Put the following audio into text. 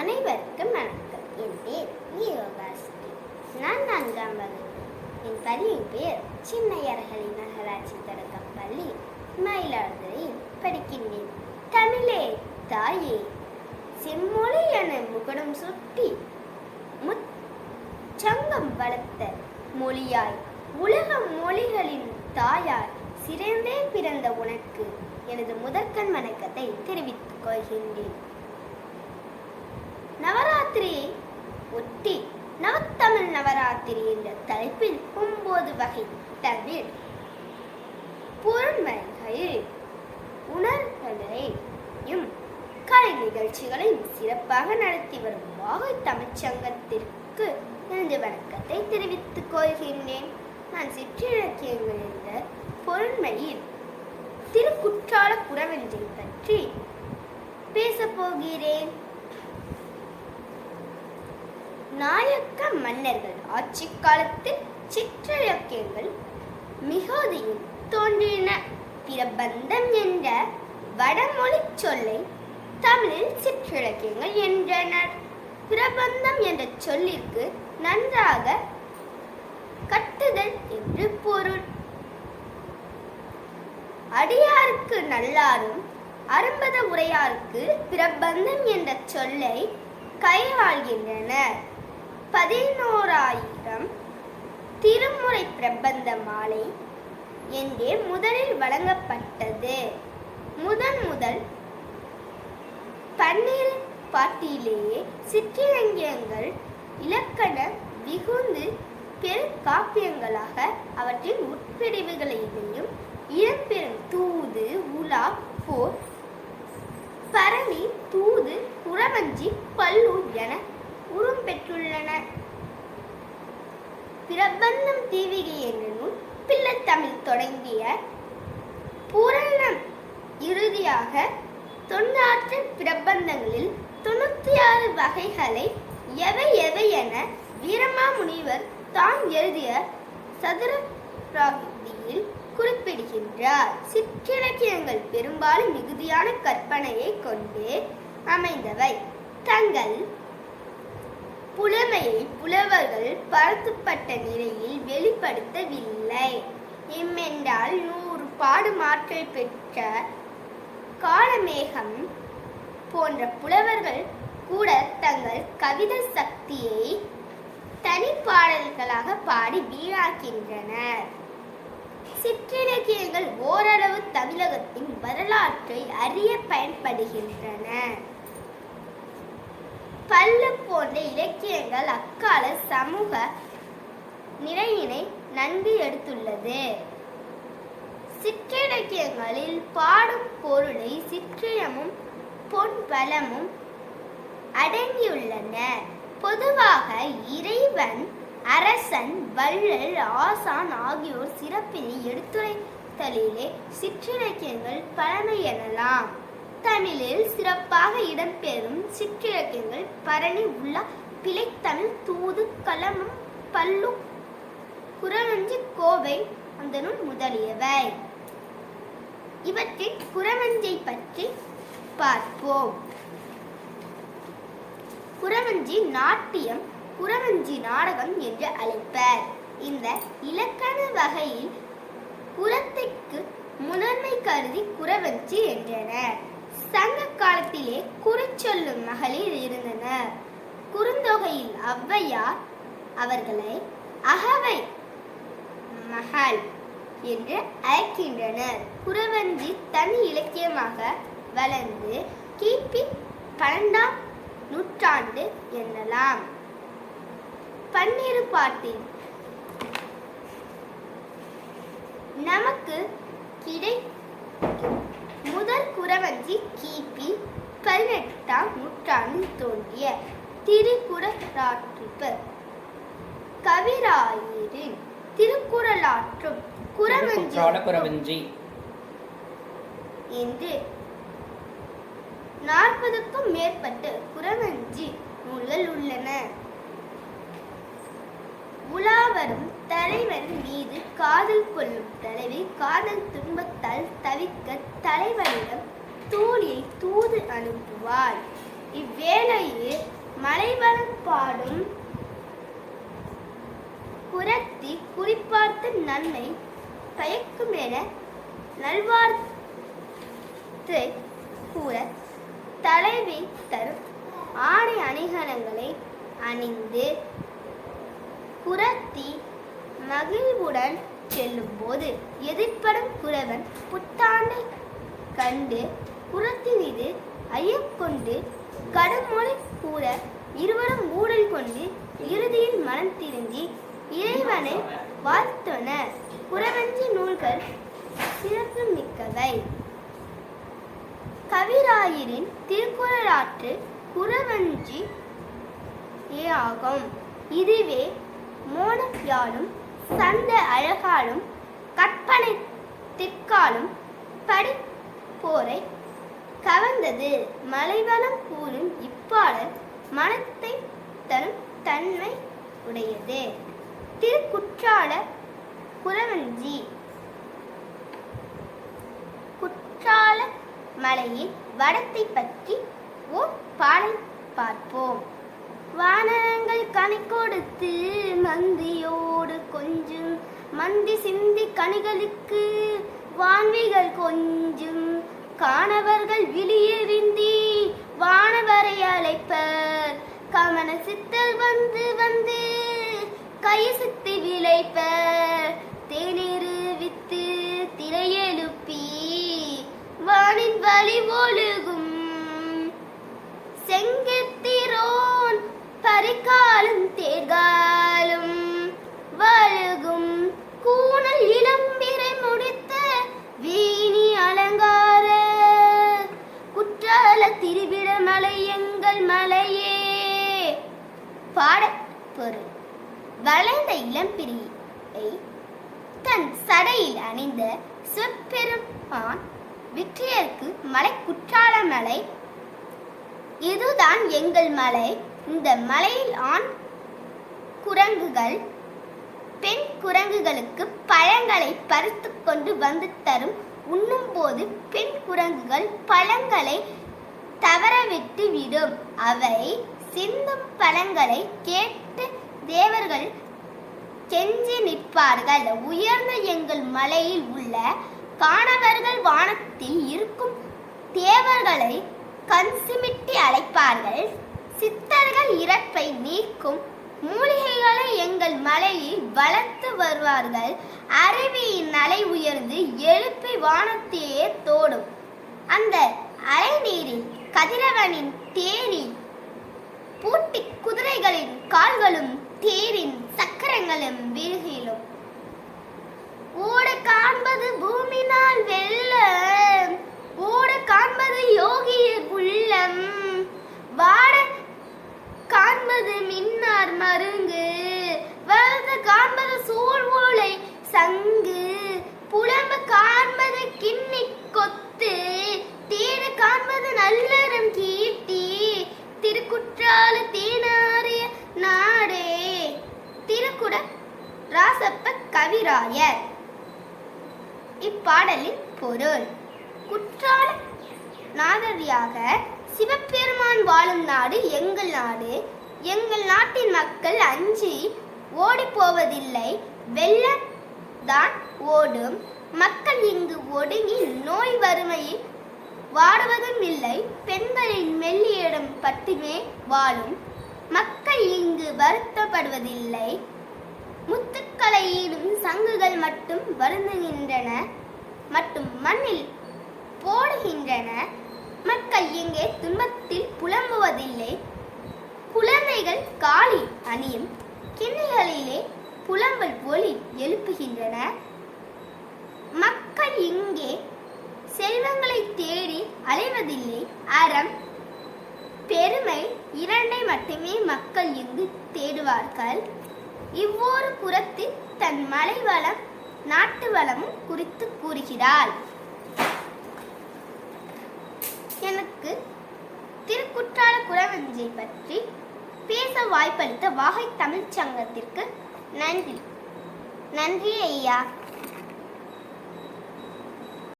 அனைவருக்கும் வணக்கம். என் பேர் யோகாஸ்ரீ நான் நான்காம் வகுப்பு. என் பள்ளியின் பேர் சின்னையர்கலி நகராட்சி தொடக்கம் பள்ளி மயிலாடுதுறையில் படிக்கின்றேன். தமிழே தாயே. செம்மொழி என முகடம் சுட்டி முச்சங்கம் வளர்த்த மொழியாய் உலக மொழிகளின் தாயாய் சிறந்தே பிறந்த உனக்கு எனது முதற்கண் வணக்கத்தை தெரிவித்துக் கொள்கின்றேன். நவராத்திரி ஒட்டி நவத்தமிழ் நவராத்திரி என்ற தலைப்பில் ஒன்பது வகை தமிழ் பொருண்மைகளில் உணர்வுகளையும் கலை நிகழ்ச்சிகளையும் சிறப்பாக நடத்தி வரும் வாகை தமிழ்ச்சங்கத்திற்கு எனது வணக்கத்தை தெரிவித்துக் கொள்கின்றேன். நான் சிற்றிலக்கியங்கள் என்ற பொருண்மையில் திருக்குற்றால குறவெஞ்சை பற்றி பேசப்போகிறேன் நாயக்க மன்னர்கள் ஆட்சி காலத்தில் சிற்றிலக்கியங்கள் மிகுதியும் தோன்றின. பிரபந்தம் என்ற வடமொழி சொல்லை தமிழில் சிற்றிலக்கியங்கள் என்றனர். பிரபந்தம் என்ற சொல்லிற்கு நன்றாக கட்டுதல் என்று பொருள். அடியாருக்கு நல்லாரும் அரும்பத உரையாருக்கு பிரபந்தம் என்ற சொல்லை கையாள்கின்றனர். பதினோராயிரம் திருமுறை பிரபந்த மாலை என்றே முதலில் வழங்கப்பட்டது. முதன் முதல் பன்னீர் பாட்டிலேயே சிற்றிலங்கியங்கள் இலக்கண மிகுந்து பெரு காப்பியங்களாக அவற்றின் உட்பிரிவுகளையும் இடம்பெறும் தூது உலா போர் பரணி தூது குறவஞ்சி பல்லூர் என உருவம் பெற்றுள்ளன பிரபந்தம் தீவிகை என்ற பிள்ளைத்தமிழ் தொடங்கிய பூரணம் இறுதியாக தொண்டாற்று பிரபந்தங்களில் தொண்ணூத்தி ஆறு வகைகளை எவை எவை என வீரமாமுனிவர் தாம் எழுதிய சதுர பிராகிதியில் குறிப்பிடுகின்றார். சிற்றிலக்கியங்கள் பெரும்பாலும் மிகுதியான கற்பனையை கொண்டு அமைந்தவை. தங்கள் புலமையை புலவர்கள் பரத்துப்பட்ட நிலையில் வெளிப்படுத்தவில்லை. எம்மென்றால் நூறு பாடுமாற்றல் பெற்ற காலமேகம் போன்ற புலவர்கள் கூட தங்கள் கவிதை சக்தியை தனிப்பாடல்களாக பாடி வீணாக்கின்றனர். சிற்றிலக்கியங்கள் ஓரளவு தமிழகத்தின் வரலாற்றை அறிய பயன்படுகின்றன. பல்லு போன்ற இலக்கியங்கள் அக்கால சமூக நிறையினை நன்கு எடுத்துள்ளது. சிற்றிலக்கியங்களில் பாடும் பொருளை சிற்றியமும் பொன் வளமும் அடங்கியுள்ளன. பொதுவாக இறைவன் அரசன் வள்ளல் ஆசான் ஆகியோர் சிறப்பினை எடுத்துரைத்தலிலே சிற்றிலக்கியங்கள் பழமை எனலாம். தமிழில் சிறப்பாக இடம்பெறும் சிற்றிலக்கியங்கள் பரணி உள்ள பிழைத்தமிழ் தூது களமம் பல்லு குறவஞ்சி கோவை அந்த நூல் முதலியவை. இவற்றில் குறவஞ்சை பற்றி பார்ப்போம். குரவஞ்சி நாட்டியம் குறவஞ்சி நாடகம் என்று அழைப்பர். இந்த இலக்கண வகையில் குரத்திற்கு முதன்மை கருதி குறவஞ்சி என்றனர். சங்க காலத்திலே குறிச்சொல்லும் மகளிர் இருந்தனர். குறுந்தொகையில் ஔவையார் அவர்களை அகவை மகள் என்று அழைக்கின்றனர். குறவஞ்சி தனி இலக்கியமாக வளர்ந்து கிபி பன்னெண்டாம் நூற்றாண்டு என்னலாம். பன்னிரு பாட்டில். நமக்கு கிடை குறவஞ்சி கிபி பதினெட்டாம் நூற்றாண்டில் தோன்றிய திருக்குறளாற்றுப்பு. கவிராயரின் திருக்குறளாற்றும் குறவஞ்சி. என்று நாற்பதுக்கும் மேற்பட்ட குறவஞ்சி நூல்கள் உள்ளன. உலாவரும் தலைவன் மீது காதல் கொள்ளும் தலைவி காதல் துன்பத்தால் தவிக்க தலைவனிடம் தோழியை தூது அனுப்புவார். இவ்வேளையில் மலைவரம் பாடும் குரத்தி குறிப்பார்த்து நன்மை பயக்கும் என நல்வார்த்தை கூற தலைவி தரும் ஆடை அணிகலங்களை அணிந்து குரத்தி மகிழ்வுடன் செல்லும்போது எதிர்ப்படும் குறவன் புத்தாண்டை கண்டு புறத்து மீது ஐயக்கொண்டு கடுமொழி கூற இருவரும் ஊடல் கொண்டு இறுதியில் மனம் திருந்தி இறைவனை வாழ்த்தனர் புறவஞ்சி நூல்கள் சிறப்பு மிக்கவை. கவிராயரின் திருக்குறளாற்று புறவஞ்சி ஆகும். இதுவே மோனப்பியாலும் சந்த அழகாலும் கற்பனை கவர்ந்தது மலைவளம் கூறும் இப்பாடல் மனத்தை தரும் தன்மை உடையது. திருக்குற்றால குறவஞ்சி குற்றால மலையின் வடத்தை பற்றி ஓர் பாடல் பார்ப்போம். வானங்கள் கனி கொடுத்து மந்தியோடு கொஞ்சம் மந்தி சிந்தி கனிகளுக்கு வான்விகள் கொஞ்சம் காணவர்கள் விழியறிந்தி வானவரை அழைப்பர். கமன சித்தல் வந்து வந்து கை சித்தி விளைப்பர். தேநீரு வித்து திரையெழுப்பி வானின் வழி ஒழுகும். செங்கத்திரோன் பரிகாலும் தேர்காலும் சடையில் அணிந்த சிவபெருமான் விற்றியருக்கு மலை குற்றால மலை. இதுதான் எங்கள் மலை. இந்த மலையில் ஆண் குரங்குகள் பெண் குரங்குகளுக்கு பழங்களை பறித்து கொண்டு வந்து தரும். உண்ணும்போது பெண் குரங்குகள் பழங்களை தவறவிட்டு விடும் அவை சிந்தும் பழங்களை கேட்டு தேவர்கள் கெஞ்சி நிற்பார்கள். உயர்ந்த எங்கள் மலையில் உள்ள காணவர்கள் வானத்தில் இருக்கும் தேவர்களை கண்சிமிட்டி அழைப்பார்கள். சித்தர்கள் இறப்பை நீக்கும் மூலிகைகளை எங்கள் மலையில் வளர்த்து வருவார்கள். அருவியின் அலை உயர்ந்து எழுப்பி வானத்தையே தோடும். அந்த அலை நீரில் கதிரவனின் தேனி பூட்டி குதிரைகளின் கால்களும் தேரின் சக்கரங்களும் வீழ்கிலும் ஓட காண்பது பூமினால் வெள்ளம். ஓட காண்பது யோகி உள்ளம். வாட காண்பது மின்னார் மருங்கு. வருது காண்பது சூழ் குற்றால நாதரியாக சிவபெருமான் வாழும் நாடு எங்கள் நாடு. எங்கள் நாட்டின் மக்கள் அஞ்சி ஓடி போவதில்லை வெள்ளம் தான் ஓடும். மக்கள் இங்கு ஒடுங்கி நோய் வறுமையில் வாடுவதும் இல்லை. பெண்களின் மெல்லியிடம் பட்டுமே வாழும். மக்கள் இங்கு வருத்தப்படுவதில்லை. முத்துக்களையிடும் சங்குகள் மட்டும் வருந்துகின்றன. மட்டும் மண்ணில் போடுகின்றன. மக்கள் இங்கே துன்பத்தில் புலம்புவதில்லை. குழந்தைகள் காலி அணியும் கிண்ணிகளிலே புலம்பல் ஒளி எழுப்புகின்றன. மக்கள் இங்கே செல்வங்களை தேடி அலைவதில்லை. அறம் பெருமை இரண்டை மட்டுமே மக்கள் இங்கு தேடுவார்கள். இவ்வொரு புறத்தில் தன் மலை வளம் நாட்டு வளமும் குறித்து கூறுகிறாள். திருக்குற்றால பற்றி பேச வாய்ப்பளித்த வாகை தமிழ்ச் சங்கத்திற்கு நன்றி. நன்றி ஐயா.